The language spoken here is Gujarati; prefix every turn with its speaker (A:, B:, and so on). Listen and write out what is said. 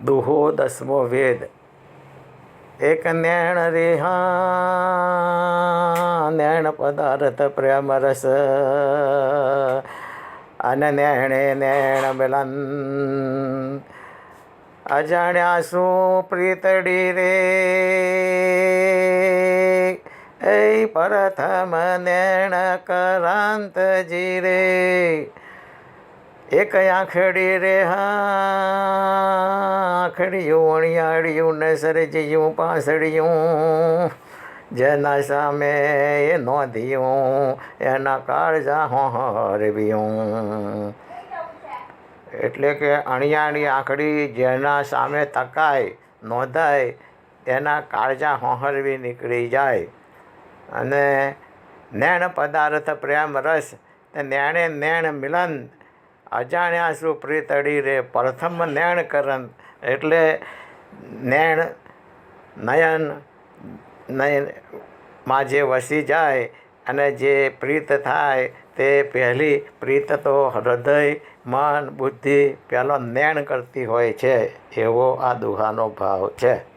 A: દુહો દસમો વેદ એક નેણ રેહા નેણ પદાર્થ પ્રેમ રસ અને નેણે નેણ મિલન અજાણ્યા શું પ્રીતડી રે એ પ્રથમ નેણ કરાંતજી રે એક આંખડી રે આંખડિયું અણિયાળિયું ને સરજિયું પાસળિયું. જેના સામે એ નોંધ્યું, એના કાળજા હરવ્યું. એટલે કે અણિયાળી આંખડી જેના સામે તકાય, નોંધાય, એના કાળજા હોહરવી નીકળી જાય. અને નેણ પદાર્થ પ્રેમ રસ, તે નેણે નેણ મિલન અજાણ્યા સુપ્રીત પ્રીતડી રે? પ્રથમ નેણ કરન એટલે નેણ, નયન નયનમાં જે વસી જાય અને જે પ્રીત થાય તે પહેલી પ્રીત તો હૃદય, મન, બુદ્ધિ પહેલો નેણ કરતી હોય છે, એવો આ દુહાનો ભાવ છે.